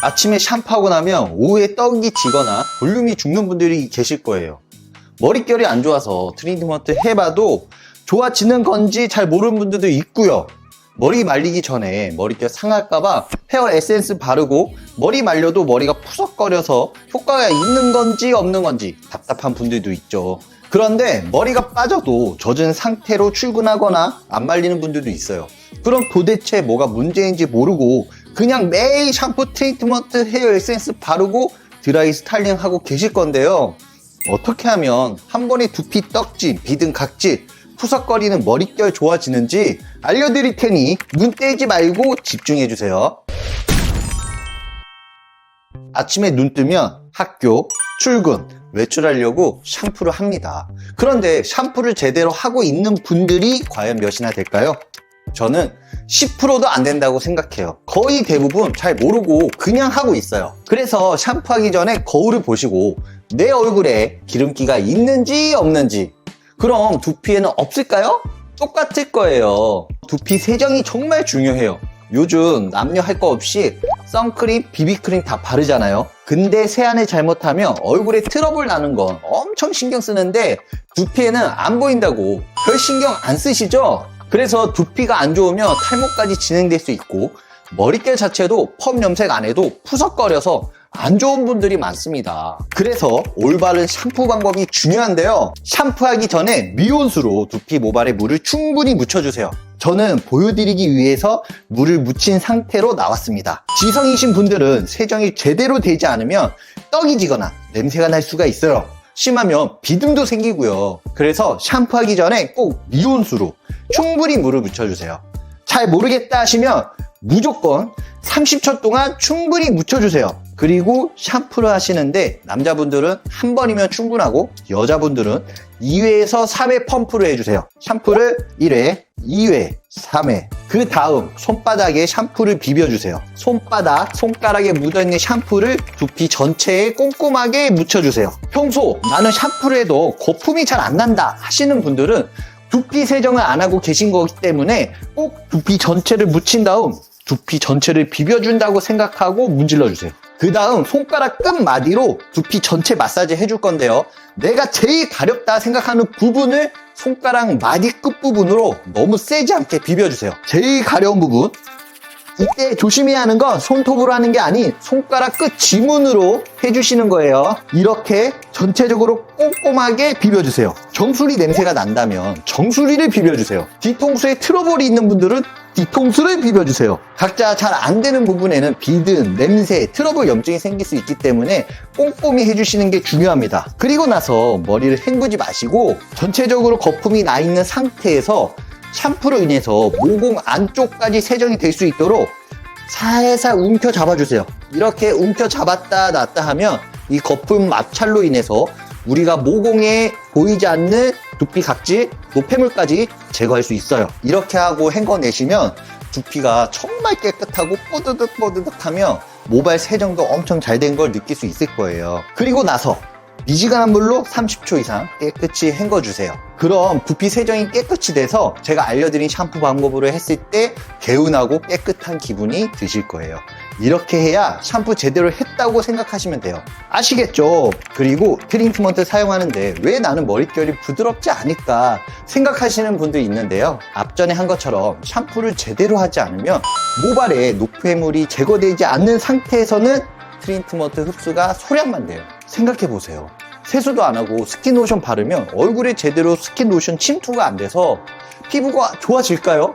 아침에 샴푸하고 나면 오후에 떡이 지거나 볼륨이 죽는 분들이 계실 거예요. 머릿결이 안 좋아서 트리트먼트 해봐도 좋아지는 건지 잘 모르는 분들도 있고요. 머리 말리기 전에 머릿결 상할까봐 헤어 에센스 바르고 머리 말려도 머리가 푸석거려서 효과가 있는 건지 없는 건지 답답한 분들도 있죠. 그런데 머리가 빠져도 젖은 상태로 출근하거나 안 말리는 분들도 있어요. 그럼 도대체 뭐가 문제인지 모르고 그냥 매일 샴푸 트리트먼트 헤어 에센스 바르고 드라이 스타일링 하고 계실 건데요. 어떻게 하면 한 번에 두피 떡진, 비등 각질, 푸석거리는 머릿결 좋아지는지 알려드릴 테니 눈 떼지 말고 집중해주세요. 아침에 눈 뜨면 학교, 출근, 외출하려고 샴푸를 합니다. 그런데 샴푸를 제대로 하고 있는 분들이 과연 몇이나 될까요? 저는 10%도 안 된다고 생각해요. 거의 대부분 잘 모르고 그냥 하고 있어요. 그래서 샴푸하기 전에 거울을 보시고 내 얼굴에 기름기가 있는지 없는지 그럼 두피에는 없을까요? 똑같을 거예요. 두피 세정이 정말 중요해요. 요즘 남녀 할 거 없이 선크림, 비비크림 다 바르잖아요. 근데 세안을 잘못하면 얼굴에 트러블 나는 건 엄청 신경 쓰는데 두피에는 안 보인다고 별 신경 안 쓰시죠? 그래서 두피가 안 좋으면 탈모까지 진행될 수 있고 머릿결 자체도 펌 염색 안 해도 푸석거려서 안 좋은 분들이 많습니다. 그래서 올바른 샴푸 방법이 중요한데요. 샴푸하기 전에 미온수로 두피 모발에 물을 충분히 묻혀주세요. 저는 보여드리기 위해서 물을 묻힌 상태로 나왔습니다. 지성이신 분들은 세정이 제대로 되지 않으면 떡이 지거나 냄새가 날 수가 있어요. 심하면 비듬도 생기고요. 그래서 샴푸하기 전에 꼭 미온수로 충분히 물을 묻혀주세요. 잘 모르겠다 하시면 무조건 30초 동안 충분히 묻혀주세요. 그리고 샴푸를 하시는데 남자분들은 한 번이면 충분하고 여자분들은 2회에서 3회 펌프를 해주세요. 샴푸를 1회, 2회, 3회. 그 다음 손바닥에 샴푸를 비벼주세요. 손바닥, 손가락에 묻어있는 샴푸를 두피 전체에 꼼꼼하게 묻혀주세요. 평소 나는 샴푸를 해도 거품이 잘 안 난다 하시는 분들은 두피 세정을 안 하고 계신 거기 때문에 꼭 두피 전체를 묻힌 다음 두피 전체를 비벼준다고 생각하고 문질러 주세요. 그 다음 손가락 끝마디로 두피 전체 마사지 해줄 건데요. 내가 제일 가렵다 생각하는 부분을 손가락 마디 끝부분으로 너무 세지 않게 비벼주세요. 제일 가려운 부분. 이때 조심해야 하는 건 손톱으로 하는 게 아닌 손가락 끝 지문으로 해주시는 거예요. 이렇게 전체적으로 꼼꼼하게 비벼주세요. 정수리 냄새가 난다면 정수리를 비벼주세요. 뒤통수에 트러블이 있는 분들은 뒤통수를 비벼주세요. 각자 잘 안 되는 부분에는 비든, 냄새, 트러블 염증이 생길 수 있기 때문에 꼼꼼히 해주시는 게 중요합니다. 그리고 나서 머리를 헹구지 마시고 전체적으로 거품이 나 있는 상태에서 샴푸로 인해서 모공 안쪽까지 세정이 될 수 있도록 살살 움켜 잡아주세요. 이렇게 움켜 잡았다 놨다 하면 이 거품 마찰로 인해서 우리가 모공에 보이지 않는 두피 각질, 노폐물까지 제거할 수 있어요. 이렇게 하고 헹궈내시면 두피가 정말 깨끗하고 뽀드득 뽀드득하며 모발 세정도 엄청 잘 된 걸 느낄 수 있을 거예요. 그리고 나서 미지근한 물로 30초 이상 깨끗이 헹궈주세요. 그럼 두피 세정이 깨끗이 돼서 제가 알려드린 샴푸 방법으로 했을 때 개운하고 깨끗한 기분이 드실 거예요. 이렇게 해야 샴푸 제대로 했다고 생각하시면 돼요. 아시겠죠? 그리고 트리트먼트 사용하는데 왜 나는 머릿결이 부드럽지 않을까 생각하시는 분도 있는데요. 앞전에 한 것처럼 샴푸를 제대로 하지 않으면 모발에 노폐물이 제거되지 않는 상태에서는 트리트먼트 흡수가 소량만 돼요. 생각해 보세요. 세수도 안 하고 스킨로션 바르면 얼굴에 제대로 스킨로션 침투가 안 돼서 피부가 좋아질까요?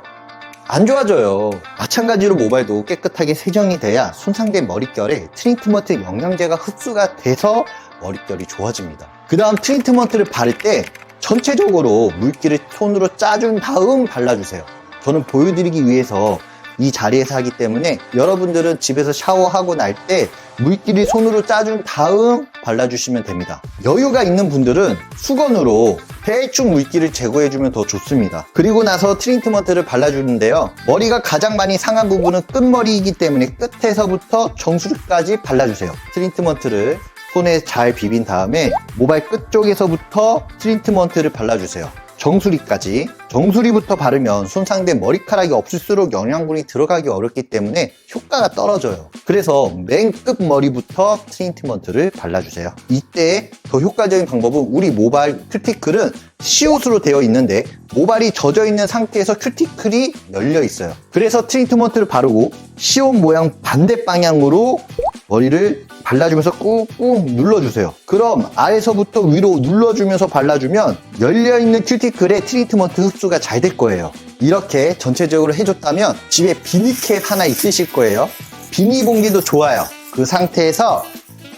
안 좋아져요. 마찬가지로 모발도 깨끗하게 세정이 돼야 손상된 머릿결에 트리트먼트 영양제가 흡수가 돼서 머릿결이 좋아집니다. 그 다음 트리트먼트를 바를 때 전체적으로 물기를 손으로 짜준 다음 발라주세요. 저는 보여드리기 위해서 이 자리에서 하기 때문에 여러분들은 집에서 샤워하고 날 때 물기를 손으로 짜준 다음 발라주시면 됩니다. 여유가 있는 분들은 수건으로 대충 물기를 제거해주면 더 좋습니다. 그리고 나서 트리트먼트를 발라주는데요. 머리가 가장 많이 상한 부분은 끝머리이기 때문에 끝에서부터 정수리까지 발라주세요. 트리트먼트를 손에 잘 비빈 다음에 모발 끝쪽에서부터 트리트먼트를 발라주세요. 정수리까지. 정수리부터 바르면 손상된 머리카락이 없을수록 영양분이 들어가기 어렵기 때문에 효과가 떨어져요. 그래서 맨 끝 머리부터 트리트먼트를 발라주세요. 이때 더 효과적인 방법은 우리 모발 큐티클은 시옷으로 되어 있는데 모발이 젖어 있는 상태에서 큐티클이 열려 있어요. 그래서 트리트먼트를 바르고 시옷 모양 반대 방향으로 머리를 발라주면서 꾹꾹 눌러주세요. 그럼 아래서부터 위로 눌러주면서 발라주면 열려있는 큐티클에 트리트먼트 흡수가 잘 될 거예요. 이렇게 전체적으로 해줬다면 집에 비니캡 하나 있으실 거예요. 비니봉지도 좋아요. 그 상태에서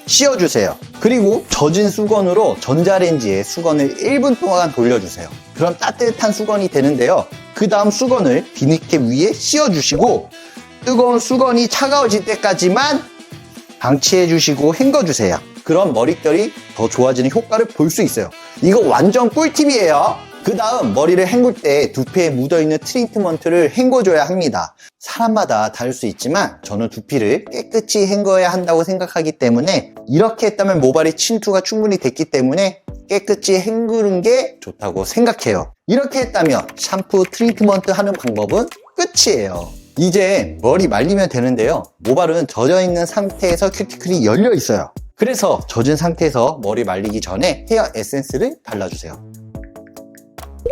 씌워주세요. 그리고 젖은 수건으로 전자레인지에 수건을 1분 동안 돌려주세요. 그럼 따뜻한 수건이 되는데요. 그 다음 수건을 비니캡 위에 씌워주시고 뜨거운 수건이 차가워질 때까지만 방치해 주시고 헹궈 주세요. 그럼 머릿결이 더 좋아지는 효과를 볼 수 있어요. 이거 완전 꿀팁이에요. 그 다음 머리를 헹굴 때 두피에 묻어있는 트리트먼트를 헹궈줘야 합니다. 사람마다 다를 수 있지만 저는 두피를 깨끗이 헹궈야 한다고 생각하기 때문에 이렇게 했다면 모발의 침투가 충분히 됐기 때문에 깨끗이 헹구는 게 좋다고 생각해요. 이렇게 했다면 샴푸 트리트먼트 하는 방법은 끝이에요. 이제 머리 말리면 되는데요. 모발은 젖어 있는 상태에서 큐티클이 열려 있어요. 그래서 젖은 상태에서 머리 말리기 전에 헤어 에센스를 발라주세요.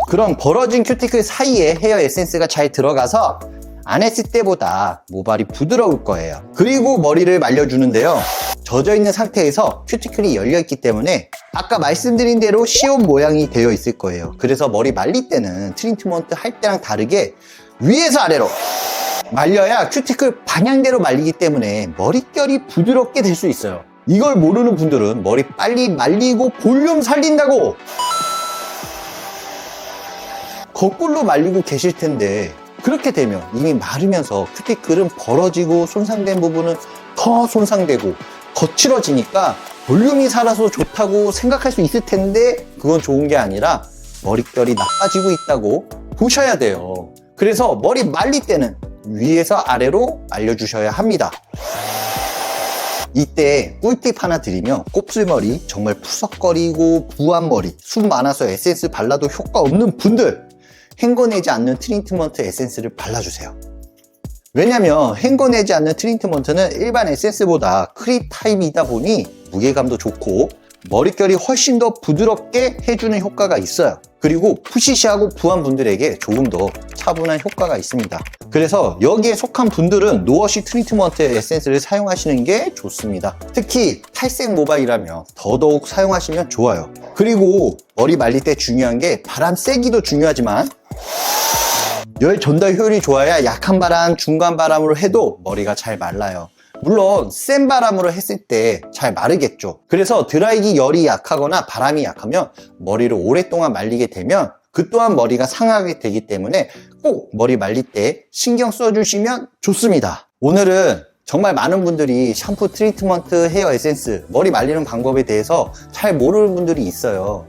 그럼 벌어진 큐티클 사이에 헤어 에센스가 잘 들어가서 안 했을 때보다 모발이 부드러울 거예요. 그리고 머리를 말려주는데요. 젖어 있는 상태에서 큐티클이 열려 있기 때문에 아까 말씀드린 대로 시옷 모양이 되어 있을 거예요. 그래서 머리 말릴 때는 트리트먼트 할 때랑 다르게 위에서 아래로 말려야 큐티클 방향대로 말리기 때문에 머릿결이 부드럽게 될 수 있어요. 이걸 모르는 분들은 머리 빨리 말리고 볼륨 살린다고 거꾸로 말리고 계실 텐데 그렇게 되면 이미 마르면서 큐티클은 벌어지고 손상된 부분은 더 손상되고 거칠어지니까 볼륨이 살아서 좋다고 생각할 수 있을 텐데 그건 좋은 게 아니라 머릿결이 나빠지고 있다고 보셔야 돼요. 그래서 머리 말릴 때는 위에서 아래로 말려주셔야 합니다. 이때 꿀팁 하나 드리면 곱슬머리 정말 푸석거리고 부한 머리 숨 많아서 에센스 발라도 효과 없는 분들 헹궈내지 않는 트리트먼트 에센스를 발라주세요. 왜냐면 헹궈내지 않는 트리트먼트는 일반 에센스보다 크립 타입이다 보니 무게감도 좋고 머릿결이 훨씬 더 부드럽게 해주는 효과가 있어요. 그리고 푸시시하고 부한 분들에게 조금 더 차분한 효과가 있습니다. 그래서 여기에 속한 분들은 노워시 트리트먼트 에센스를 사용하시는 게 좋습니다. 특히 탈색 모발이라면 더더욱 사용하시면 좋아요. 그리고 머리 말릴 때 중요한 게 바람 세기도 중요하지만 열 전달 효율이 좋아야 약한 바람, 중간 바람으로 해도 머리가 잘 말라요. 물론 센 바람으로 했을 때 잘 마르겠죠. 그래서 드라이기 열이 약하거나 바람이 약하면 머리를 오랫동안 말리게 되면 그 또한 머리가 상하게 되기 때문에 꼭 머리 말릴 때 신경 써주시면 좋습니다. 오늘은 정말 많은 분들이 샴푸 트리트먼트 헤어 에센스 머리 말리는 방법에 대해서 잘 모르는 분들이 있어요.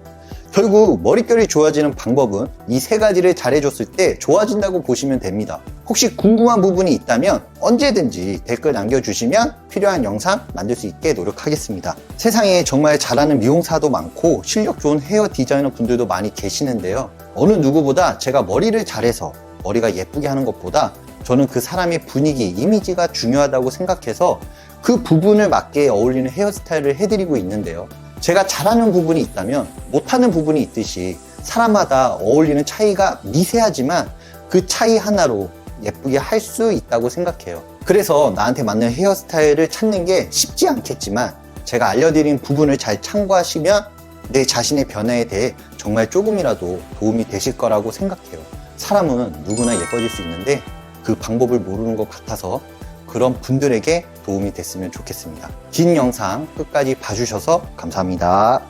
결국 머릿결이 좋아지는 방법은 이 세 가지를 잘해줬을 때 좋아진다고 보시면 됩니다. 혹시 궁금한 부분이 있다면 언제든지 댓글 남겨주시면 필요한 영상 만들 수 있게 노력하겠습니다. 세상에 정말 잘하는 미용사도 많고 실력 좋은 헤어 디자이너 분들도 많이 계시는데요. 어느 누구보다 제가 머리를 잘해서 머리가 예쁘게 하는 것보다 저는 그 사람의 분위기, 이미지가 중요하다고 생각해서 그 부분을 맞게 어울리는 헤어스타일을 해드리고 있는데요. 제가 잘하는 부분이 있다면 못하는 부분이 있듯이 사람마다 어울리는 차이가 미세하지만 그 차이 하나로 예쁘게 할 수 있다고 생각해요. 그래서 나한테 맞는 헤어스타일을 찾는 게 쉽지 않겠지만 제가 알려드린 부분을 잘 참고하시면 내 자신의 변화에 대해 정말 조금이라도 도움이 되실 거라고 생각해요. 사람은 누구나 예뻐질 수 있는데 그 방법을 모르는 것 같아서 그런 분들에게 도움이 됐으면 좋겠습니다. 긴 영상 끝까지 봐주셔서 감사합니다.